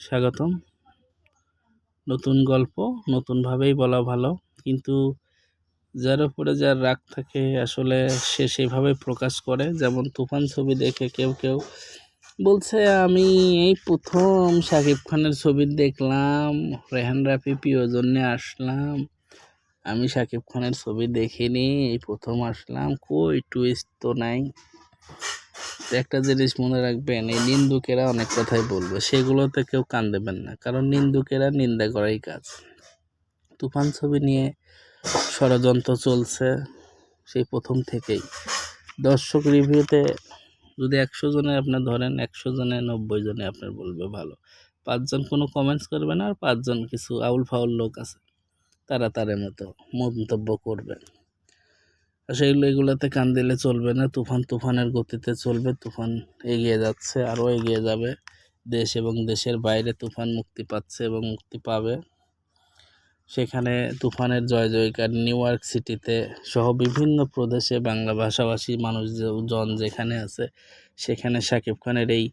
স্বাগতম। নতুন গল্প, নতুনভাবেই বলা ভালো। কিন্তু যার উপরে যার রাগ থাকে, আসলে সে সেভাবে প্রকাশ করে। যেমন তুফান ছবি দেখে কেউ কেউ বলছে, আমি এই প্রথম শাকিব খানের ছবি দেখলাম। রেহান রাফি প্রিয় জন্যে আসলাম। আমি শাকিব খানের ছবি দেখিনি, এই প্রথম আসলাম। কই টুইস্ট তো নাই। একটা জিনিস মনে রাখবেন, এই নিন্দুকেরা অনেক কথাই বলবে, সেগুলোতে কেউ কান দেবেন না, কারণ নিন্দুকেরা নিন্দা করাই কাজ। তুফান ছবি নিয়ে ষড়যন্ত্র চলছে সেই প্রথম থেকেই। দর্শক রিভিউতে যদি একশো জনে আপনার ধরেন, একশো জনে, নব্বই জনে আপনার বলবে ভালো। পাঁচজন কোনো কমেন্টস করবে না আর পাঁচজন কিছু আউল ফাউল লোক আছে, তারা তারের মতো মন্তব্য করবে সেগুলো, এগুলোতে কান দিলে চলবে না, তুফান তুফানের গতিতে চলবে, তুফান এগিয়ে যাচ্ছে, আরও এগিয়ে যাবে। দেশ এবং দেশের বাইরে তুফান মুক্তি পাচ্ছে এবং মুক্তি পাবে। সেখানে তুফানের জয় জয়কার নিউ ইয়র্ক সিটিতে সহ বিভিন্ন প্রদেশে বাংলা ভাষাভাষী মানুষজন যেখানে আছে, সেখানে শাকিব খানের এই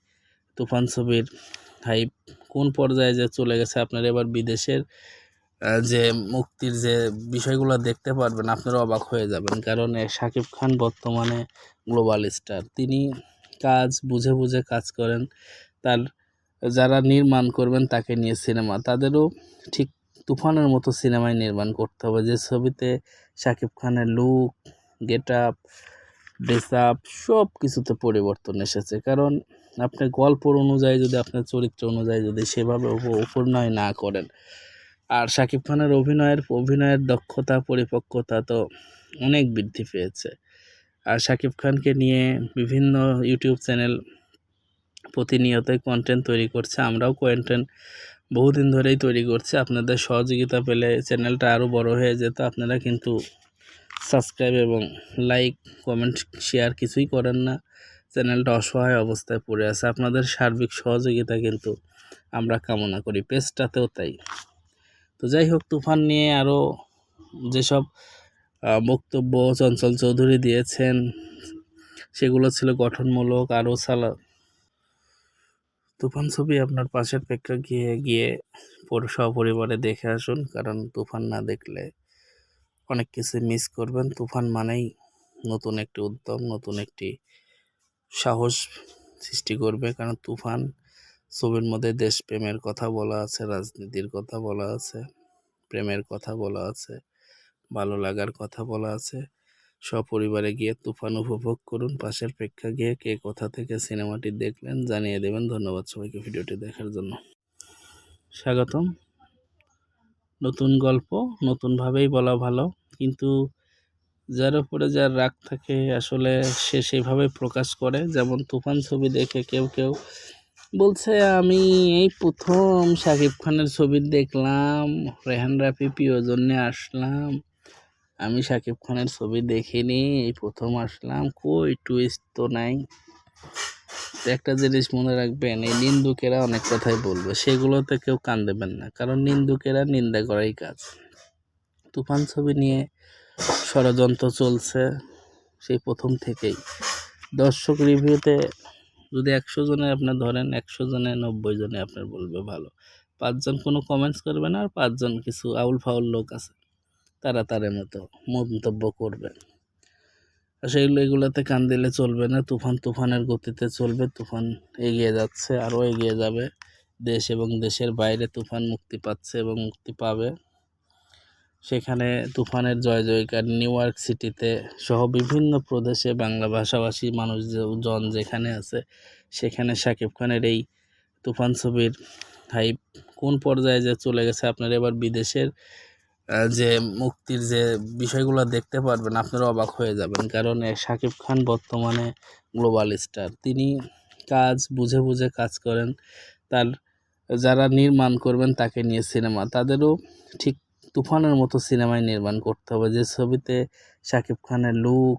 তুফান ছবির হাইপ কোন পর্যায়ে যে চলে গেছে, আপনার এবার বিদেশের যে মুক্তির যে বিষয়গুলো দেখতে পারবেন, আপনারা অবাক হয়ে যাবেন। কারণ শাকিব খান বর্তমানে গ্লোবাল স্টার তিনি কাজ, বুঝে বুঝে কাজ করেন। তার, যারা নির্মাণ করবেন, তাকে নিয়ে সিনেমা। তাদেরও ঠিক তুফানের মতো সিনেমায় নির্মাণ করতে হবে। যে ছবিতে শাকিব খানের look get up dress up সব কিছুতে পরিবর্তন এসেছে। কারণ আপনি গল্পর অনুযায়ী যদি, আপনার চরিত্র অনুযায়ী যদি সেভাবে অভিনয় না করেন আর শাকিব খানের অভিনয়ের অভিনয়ের দক্ষতা, পরিপক্কতা তো অনেক বৃদ্ধি পেয়েছে। আর শাকিব খানকে নিয়ে বিভিন্ন ইউটিউব চ্যানেল প্রতিনিয়তই কন্টেন্ট তৈরি করছে। আমরাও কন্টেন্ট বহুদিন ধরেই তৈরি করছি। আপনাদের সহযোগিতা পেলে চ্যানেলটা আরও বড় হয়ে যেত। আপনারা কিন্তু সাবস্ক্রাইব এবং লাইক কমেন্ট শেয়ার কিছুই করেন না। চ্যানেলটা অসহায় অবস্থায় পড়ে আছে। আপনাদের সার্বিক সহযোগিতা কিন্তু আমরা কামনা করি। পেজটাতেও তাই। তো যাই হোক তুফান নিয়ে আরও যেসব বক্তব্য চঞ্চল চৌধুরী দিয়েছেন, সেগুলো ছিল গঠনমূলক আরও সালা, তুফান ছবি আপনার পাশের গিয়ে গিয়ে সপরিবারে দেখে আসুন, কারণ তুফান না দেখলে অনেক কিছু মিস করবেন। তুফান মানেই নতুন একটি উদ্যম, নতুন একটি সাহস সৃষ্টি করবে, কারণ তুফান ছবির মধ্যে দেশপ্রেমের কথা বলা আছে, রাজনীতির কথা বলা আছে, প্রেমের কথা বলা আছে, ভালো লাগার কথা বলা আছে। সপরিবারে গিয়ে তুফান উপভোগ করুন, পাশের প্রেক্ষা গিয়ে কে কোথা থেকে সিনেমাটি দেখলেন জানিয়ে দেবেন। ধন্যবাদ সবাইকে ভিডিওটি দেখার জন্য। স্বাগতম। নতুন গল্প, নতুনভাবেই বলা ভালো, কিন্তু যার উপরে যার রাগ থাকে, আসলে সে সেভাবে প্রকাশ করে। যেমন তুফান ছবি দেখে কেউ কেউ বলছে, আমি এই প্রথম শাকিব খানের ছবি দেখলাম, রেহান রাফি প্রিয় জন্যে আসলাম। আমি শাকিব খানের ছবি দেখিনি, এই প্রথম আসলাম। কই টুইস্ট তো নাই। একটা জিনিস মনে রাখবেন, এই নিন্দুকেরা অনেক কথাই বলবে, সেগুলোতে কেউ কান দেবেন না, কারণ নিন্দুকেরা নিন্দা করাই কাজ। তুফান ছবি নিয়ে ষড়যন্ত্র চলছে, সেই প্রথম থেকেই। দর্শক রিভিউতে যদি একশো জনে আপনার ধরেন, একশো জনে, নব্বই জনে আপনার বলবে ভালো। পাঁচজন কোনো কমেন্টস করবে না, আর পাঁচজন কিছু আউল ফাউল লোক আছে, তারা তারের মতো মন্তব্য করবে। সেগুলো এগুলোতে কান দিলে চলবে না, তুফান তুফানের গতিতে চলবে, তুফান এগিয়ে যাচ্ছে, আরও এগিয়ে যাবে। দেশ এবং দেশের বাইরে তুফান মুক্তি পাচ্ছে এবং মুক্তি পাবে। সেখানে তুফানের জয় জয়কার নিউ ইয়র্ক সিটিতে সহ বিভিন্ন প্রদেশে বাংলা ভাষাভাষী মানুষজন যেখানে আছে, সেখানে শাকিব খানের এই তুফান ছবির হাইপ কোন পর্যায়ে যে চলে গেছে আপনার এবার বিদেশের যে মুক্তির যে বিষয়গুলো দেখতে পারবেন, আপনারা অবাক হয়ে যাবেন। কারণ শাকিব খান বর্তমানে গ্লোবাল স্টার তিনি কাজ বুঝে বুঝে কাজ করেন, তার যারা নির্মাণ করবেন তাকে নিয়ে সিনেমা তাদেরও ঠিক তুফানের মতো সিনেমায় নির্মাণ করতে হবে। যে ছবিতে শাকিব খানের লুক